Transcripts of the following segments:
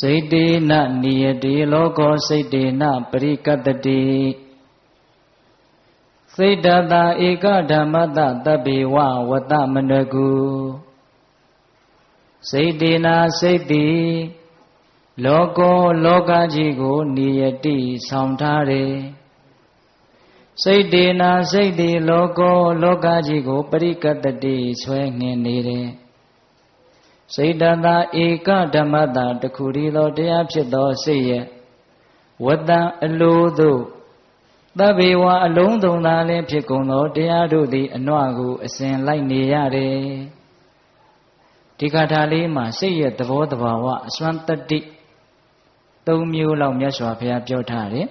စိတ်တေနနိယတိလောကောစိတ်တေနပရိကတ္တိစိတ်တတာဧကဓမ္မတတဗ္ဗေဝဝတ္တမနကုစိတ်တေနာစိတ်တိလောကောလောကကြီးကိုနိယတိဆောင်ထားတယ်စိတ်တေနာစိတ်တိလောကောလောကကြီးကိုပရိကတ္တိဆွဲငင်နေတယ် စိတ်တသာဧကဓမ္မတာတခုရီသောတရားဖြစ်သောစိတ်ရဲ့ဝတ္တံအလိုသို့သဗ္ဗေဝအလုံးစုံသာလင်းဖြစ်ကုန်သောတရားတို့သည်အနွကိုအစဉ်လိုက်နေရတယ်ဒီကထာလေးမှာစိတ်ရဲ့သဘောတဘာဝအစွမ်းတတ္တိသုံးမျိုးလောက်မြတ်စွာဘုရားပြောထားတယ်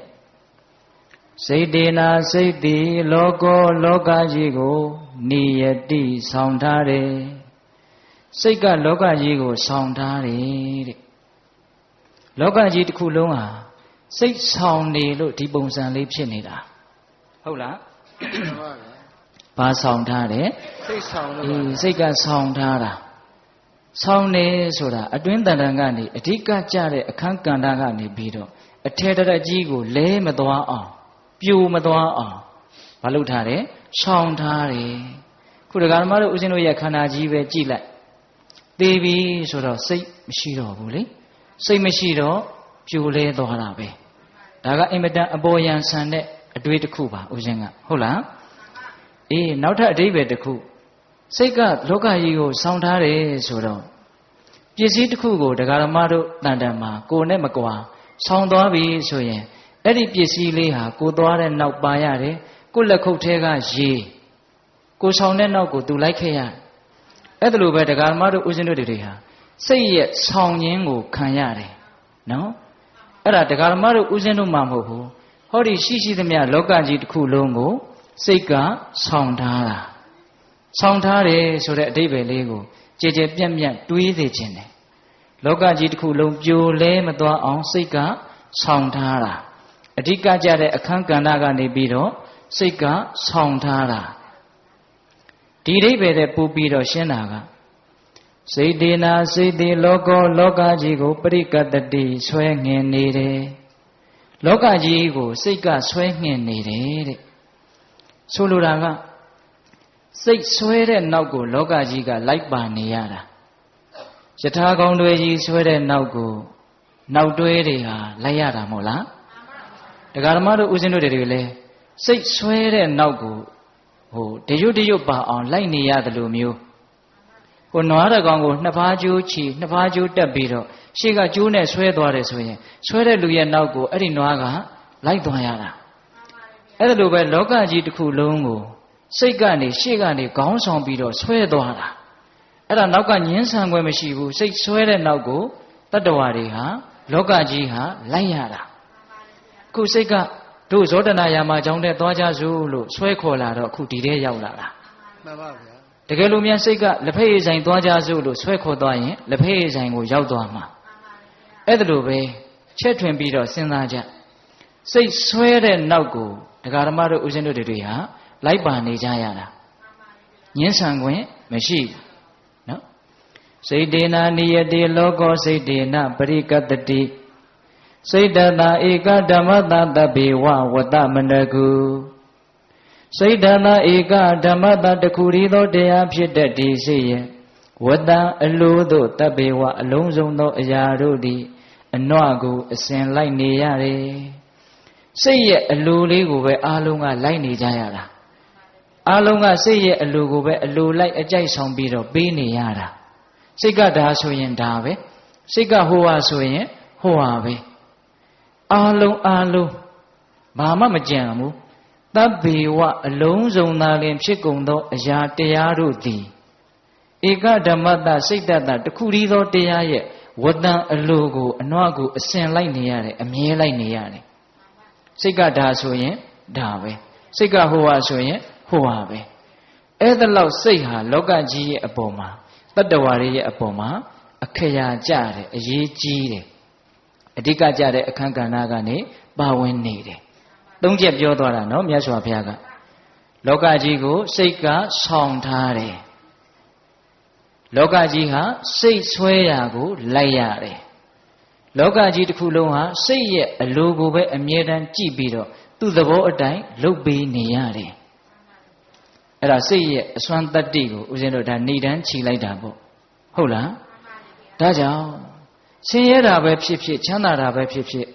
စိတ်တေနာစိတ်တိလောကောလောကကြီးကိုနိယတိဆောင်ထားတယ် စိတ်ကလောကကြီးကိုဆောင်ထားတယ်တဲ့လောကကြီးတစ်ခုလုံးဟာစိတ်ဆောင်နေလို့ဒီပုံစံလေးဖြစ်နေတာဟုတ်လားမှန်ပါဗျာဘာဆောင်ထားတယ်စိတ်ဆောင်လို့အေးစိတ်ကဆောင်ထားတာဆောင်နေဆိုတာအတွင်းတန်တန်ကနေအဓိကကြတဲ့အခန်းကဏ္ဍကနေပြီးတော့အထေတရကြီးကိုလဲမသွားအောင်ပြိုမသွားအောင်မလုပ်ထားတယ်ဆောင်ထားတယ်ခုဒကာဓမ္မတို့ဦးဇင်းတို့ရဲ့ခန္ဓာကြီးပဲကြည့်လိုက် သေပြီဆိုတော့စိတ်မရှိတော့ဘူးလေစိတ်မရှိတော့ပြိုလဲသွားတာပဲဒါကအင်မတန်အပေါ်ယံဆန်တဲ့အတွေ့တစ်ခုပါဦးဇင်းကဟုတ်လားအေးနောက်ထပ်အဓိပ္ပာယ်တစ်ခုစိတ်ကလောကကြီးကိုစောင့်ထားတယ်ဆိုတော့ပစ္စည်းတစ်ခုကိုဒကာဓမ္မတို့တန်တန်မှာကိုယ်နဲ့မကွာဆောင်းသွားပြီဆိုရင်အဲ့ဒီပစ္စည်းလေးဟာကိုသွားတဲ့နောက်ပါရတယ်ကိုလက်ခုပ်ထဲကရေကိုဆောင်တဲ့နောက်ကိုသူလိုက်ခဲ့ရတယ် အဲ့ဒါလိုပဲဒကာဓမ္မတို့ဦးဇင်းတို့တွေဟာစိတ်ရဲ့ဆောင်ရင်းကိုခံရတယ်နော်အဲ့ဒါဒကာဓမ္မတို့ဦးဇင်းတို့မှမဟုတ်ဘူးဟောဒီရှိရှိသမျှလောကကြီးတစ်ခုလုံးကိုစိတ်ကဆောင်ထားတာဆောင်ထားတယ်ဆိုတဲ့အတိပ္ပယ်လေးကိုကြည်ကြည်ပြန့်ပြန့်တွေးစေခြင်းတယ်လောကကြီးတစ်ခုလုံးပြိုလဲမသွားအောင်စိတ်ကဆောင်ထားတာအဓိကကြတဲ့အခန်းကဏ္ဍကနေပြီးတော့စိတ်ကဆောင်ထားတာ ဒီအိဗယ်တဲ့ပူပြီးတော့ရှင်းတာကစိတ်တေနာစိတ်တေလောကောလောကကြီးကိုပရိကတတိဆွဲငင်နေတယ်လောကကြီးကိုစိတ်ကဆွဲငင်နေတယ်တဲ့ဆိုလိုတာကစိတ်ဆွဲတဲ့နောက်ကိုလောကကြီးကလိုက်ပါနေရတာယထာကောင်းတွေကြီးဆွဲတဲ့နောက်ကိုနောက်တွဲတွေဟာလိုက်ရတာမဟုတ်လားတရားဓမ္မတို့ဦးဇင်းတို့တွေလည်းစိတ်ဆွဲတဲ့နောက်ကို ဟိုတရွတ်တရွတ်ပါအောင်လိုက်နေရတယ်လို့မျိုးဟိုနွားတကောင်ကိုနှစ်ဖားကျိုးချီနှစ်ဖားကျိုးတက်ပြီးတော့ရှေ့ကကျိုးနဲ့ဆွဲသွားတယ်ဆိုရင်ဆွဲတဲ့လူရဲ့နောက်ကိုအဲ့ဒီနွားကလိုက်သွားရတာအဲ့ဒါလိုပဲလောကကြီးတစ်ခုလုံးကိုစိတ်ကနေရှေ့ကနေခေါင်းဆောင်ပြီးတော့ဆွဲသွားတာအဲ့ဒါနောက်ကညင်းဆန်ခွင့်မရှိဘူးစိတ်ဆွဲတဲ့နောက်ကိုတတ္တဝါတွေဟာလောကကြီးဟာလိုက်ရတာခုစိတ်က တို့ဇောတနာယာမကြောင့်တဲ့သွားကြစို့လို့ဆွဲခေါ်လာတော့အခုဒီထဲရောက်လာတာမှန်ပါဗျာတကယ်လို့များစိတ်ကလက်ဖက်ရည်ဆိုင်သွားကြစို့လို့ဆွဲခေါ်သွားရင်လက်ဖက်ရည်ဆိုင်ကိုရောက်သွားမှာအဲ့ဒါလိုပဲချက်ထွင်ပြီးတော့စဉ်းစားကြစိတ်ဆွဲတဲ့နောက်ကိုဒကာဓမ္မတို့ဦးဇင်းတို့တွေဟာလိုက်ပါနေကြရတာညင်းဆန်ခွင့်မရှိဘူးနော်စိတ်တေနာနိယတိလောကောစိတ်တေနပရိကတတိ စိတ်တတာဧကဓမ္မတတဗ္ဗေဝဝတ္တမနကုစိတ်တတာဧကဓမ္မတတခုရီသောတရားဖြစ်တတ်ဒီစိတ်ရဲ့ဝတ္တအလိုသို့တဗ္ဗေဝအလုံးစုံသောအရာတို့သည်အနွကိုအစဉ်လိုက်နေရတယ်စိတ်ရဲ့အလိုလေးကိုပဲအားလုံးကလိုက်နေကြရတာအားလုံးကစိတ်ရဲ့အလိုကိုပဲအလိုလိုက်အကြိုက်ဆောင်ပြီးတော့ပေးနေရတာစိတ်ကဒါဆိုရင်ဒါပဲစိတ်ကဟိုဟာဆိုရင်ဟိုဟာပဲ အားလုံးအားလုံးဘာမှမကြံဘူးတပ်ဘေဝအလုံးစုံသာလင် ဖြစ်ကုန်သော အရာတရားတို့သည်ဧကဓမ္မတစိတ်တတတခုရီသောတရားရဲ့ဝတ္တံအလိုကိုအနွကိုအစဉ်လိုက်နေရတယ်အမြဲလိုက်နေရတယ်စိတ်ကဒါဆိုရင်ဒါပဲစိတ်ကဟိုဟာဆိုရင်ဟိုဟာပဲအဲ့ဒါလောက်စိတ်ဟာလောကကြီးရဲ့အပေါ်မှာတတ္တဝါတွေရဲ့အပေါ်မှာအခရာကြတယ်အရေးကြီးတယ် အဓိကကြတဲ့အခန်းကဏ္ဍကနေပါဝင်နေတယ်သုံးချက်ပြောသွားတာနော်မြတ်စွာဘုရားကလောကကြီးကိုစိတ်ကဆောင်ထားတယ်လောကကြီးဟာစိတ်ဆွဲရာကိုလိုက်ရတယ်လောကကြီးတစ်ခုလုံးဟာစိတ်ရဲ့အလိုကိုပဲအမြဲတမ်းကြည့်ပြီးတော့သူ့သဘောအတိုင်းလုပ်ပေးနေရတယ်အဲ့ဒါစိတ်ရဲ့အစွမ်းတတ္တိကိုဦးဇင်းတို့ဒါနေတန်းခြိလိုက်တာပေါ့ဟုတ်လားဒါကြောင့် ဆင်းရဲတာပဲဖြစ်ဖြစ်ချမ်းသာတာပဲဖြစ်ဖြစ်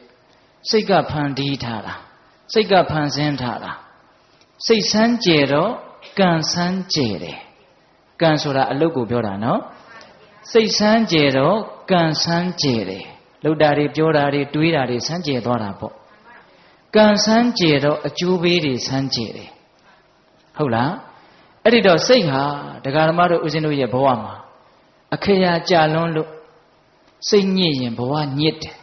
စိတ်ကဖန်တီးထားတာစိတ်ကဖန်ဆင်းထားတာစိတ်ဆန်းကြယ်တော့ကံဆန်းကြယ်တယ်ကံဆိုတာအလုတ်ကိုပြောတာနော်စိတ်ဆန်းကြယ်တော့ကံဆန်းကြယ်တယ်လှုပ်တာတွေပြောတာတွေတွေးတာတွေဆန်းကြယ်သွားတာပေါ့ကံဆန်းကြယ်တော့အကျိုးပေးတွေဆန်းကြယ်တယ်ဟုတ်လားအဲ့ဒီတော့စိတ်ဟာတရားဓမ္မတို့ဦးဇင်းတို့ရဲ့ဘဝမှာအခရာကြာလွန်းလို့ စိတ်ညစ်ရင်ဘဝညစ်တယ်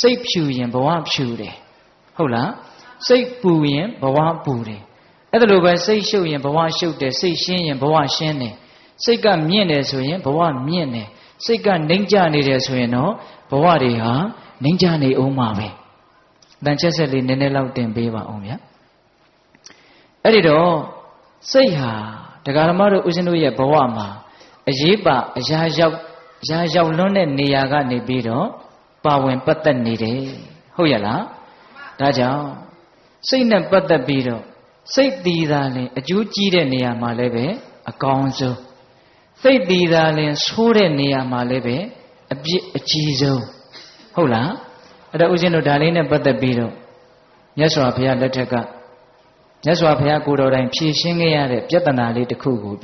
စိတ်ဖြူရင်ဘဝဖြူတယ်ဟုတ်လားစိတ်ပူရင်ဘဝပူတယ်အဲ့ဒါလိုပဲစိတ်ရှုပ်ရင်ဘဝရှုပ်တယ်စိတ်ရှင်းရင်ဘဝရှင်းတယ်စိတ်ကမြင့်တယ်ဆိုရင်ဘဝမြင့်တယ်စိတ်ကနှိမ့်ကြနေတယ်ဆိုရင်တော့ဘဝတွေဟာနှိမ့်ကြနေအောင်မှာပဲတန်ချက်ဆက်လေးနည်းနည်းလောက်တင်ပေးပါအောင်ဗျာအဲ့ဒီတော့စိတ်ဟာတရားဓမ္မတို့ဦးဇင်းတို့ရဲ့ဘဝမှာအရေးပါအရာရောက်အ ရာရောက်လွန်းတဲ့နေရာကနေပြီးတော့ပါဝင်ပတ်သက်နေတယ်ဟုတ်ရဲ့လားဒါကြောင့်စိတ်နဲ့ပတ်သက်ပြီးတော့စိတ်တည်တာလင်အကျိုးကြီးတဲ့နေရာမှာလည်းပဲအကောင်းဆုံးစိတ်တည်တာလင်ဆိုးတဲ့နေရာမှာလည်းပဲအပြစ်အကြီးဆုံးဟုတ်လားအဲ့တော့ဦးဇင်းတို့ဒါလေးနဲ့ပတ်သက်ပြီးတော့မြတ်စွာဘုရားလက်ထက်ကမြတ်စွာဘုရားကိုယ်တော်တိုင်ဖြည့်ရှင်းခဲ့ရတဲ့ပြဿနာလေးတစ်ခုကို